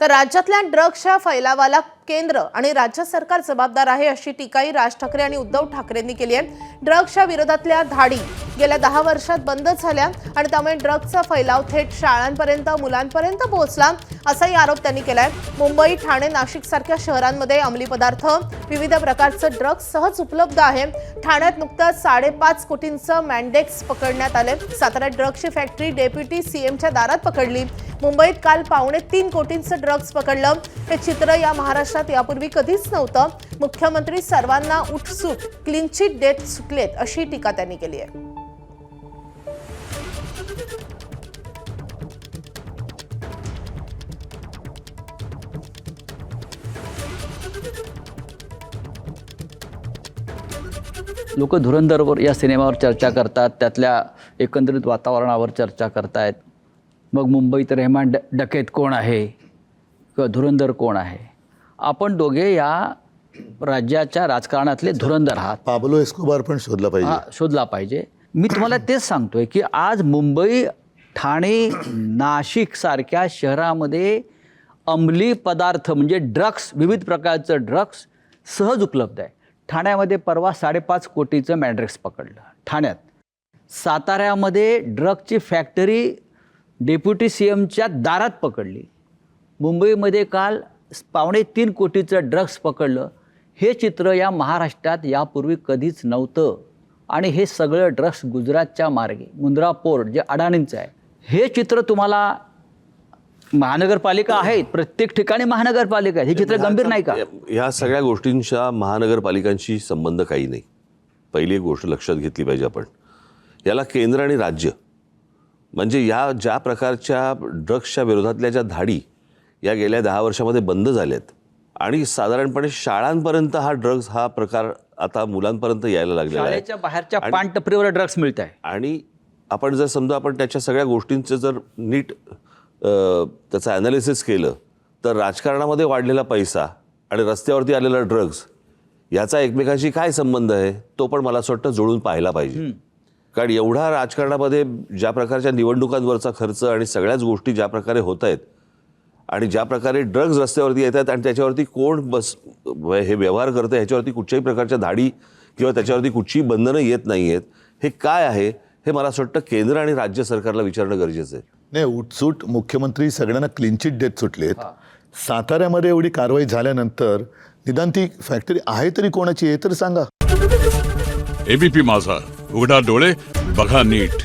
तर राज्यातल्या ड्रग्सच्या फैलावाला केंद्र आणि राज्य सरकार जबाबदार आहे अशी टीकाही राज ठाकरे आणि उद्धव ठाकरेंनी केली आहे. ड्रग्सच्या विरोधातल्या धाडी गेल्या दहा वर्षात बंद झाल्या आणि त्यामुळे ड्रग्सचा फैलाव थेट शाळांपर्यंत मुलांपर्यंत पोहोचला असाही आरोप त्यांनी केलाय. मुंबई ठाणे नाशिक सारख्या शहरांमध्ये अंमली पदार्थ विविध प्रकारचं ड्रग्स सहज उपलब्ध आहे. ठाण्यात नुकतंच साडेपाच कोटींचं मॅन्डेक्स पकडण्यात आले साताऱ्यात ड्रग्सची फॅक्टरी डेप्युटी सीएमच्या दारात पकडली. मुंबईत काल पावणे तीन कोटींचं ड्रग्स पकडलं. हे चित्र या महाराष्ट्रात यापूर्वी कधीच नव्हतं. मुख्यमंत्री सर्वांना उठसूट क्लीन चिट देत सुटलेत अशी टीका त्यांनी केली आहे. लोक धुरंधरवर या सिनेमावर चर्चा करतात. त्यातल्या एकंदरीत वातावरणावर चर्चा करतायत. मग मुंबईत रेहमान ड डकेत कोण आहे? किंवा धुरंधर कोण आहे? आपण दोघे या राज्याच्या राजकारणातले धुरंधर आहात. पाब्लो एस्कोबार पण शोधला हा पाहिजे शोधला पाहिजे. मी तुम्हाला तेच सांगतोय की आज मुंबई ठाणे नाशिक सारख्या शहरामध्ये अंमली पदार्थ म्हणजे ड्रग्स विविध प्रकारचं ड्रग्स सहज उपलब्ध आहे. ठाण्यामध्ये परवा साडेपाच कोटीचं मॅड्रेक्स पकडलं. ठाण्यात साताऱ्यामध्ये ड्रगची फॅक्टरी डेप्युटी सी एमच्या दारात पकडली. मुंबईमध्ये काल पावणे तीन कोटीचं ड्रग्स पकडलं. हे चित्र या महाराष्ट्रात यापूर्वी कधीच नव्हतं. आणि हे सगळं ड्रग्स गुजरातच्या मार्गे मुंद्रा पोर्ट जे अडाणींचं आहे. हे चित्र तुम्हाला महानगरपालिका आहेत. प्रत्येक ठिकाणी महानगरपालिका आहे. हे चित्र गंभीर नाही का? ह्या सगळ्या गोष्टींच्या महानगरपालिकांशी संबंध काही नाही. पहिली एक गोष्ट लक्षात घेतली पाहिजे आपण. याला केंद्र आणि राज्य. म्हणजे या ज्या प्रकारच्या ड्रग्सच्या विरोधातल्या ज्या धाडी या गेल्या दहा वर्षामध्ये बंद झाल्यात आणि साधारणपणे शाळांपर्यंत हा ड्रग्स हा प्रकार आता मुलांपर्यंत यायला लागलेला आहे. बाहेरच्या पानटपरीवर ड्रग्स मिळत आहे आणि आपण जर समजा आपण त्याच्या सगळ्या गोष्टींचं जर नीट त्याचं ॲनालिसिस केलं तर राजकारणामध्ये वाढलेला पैसा आणि रस्त्यावरती आलेला ड्रग्ज याचा एकमेकांशी काय संबंध आहे तो पण मला असं वाटतं जुळून पाहायला पाहिजे. कारण एवढा राजकारणामध्ये ज्या प्रकारच्या निवडणुकांवरचा खर्च आणि सगळ्याच गोष्टी ज्या प्रकारे होत आहेत आणि ज्या प्रकारे ड्रग्ज रस्त्यावरती येतात आणि त्याच्यावरती कोण बस हे व्यवहार करतं ह्याच्यावरती कुठच्याही प्रकारच्या धाडी किंवा त्याच्यावरती कुठचीही बंधनं येत नाही आहेत हे काय आहे? हे मला असं वाटतं केंद्र आणि राज्य सरकारला विचारणं गरजेचं आहे. नाही उठसूट मुख्यमंत्री सगळ्यांना क्लीनचिट देत सुटलेत. साताऱ्यामध्ये एवढी कारवाई झाल्यानंतर निदान ती फॅक्टरी आहे तरी कोणाची आहे तर सांगा. एबीपी माझा. उघडा डोळे बघा नीट.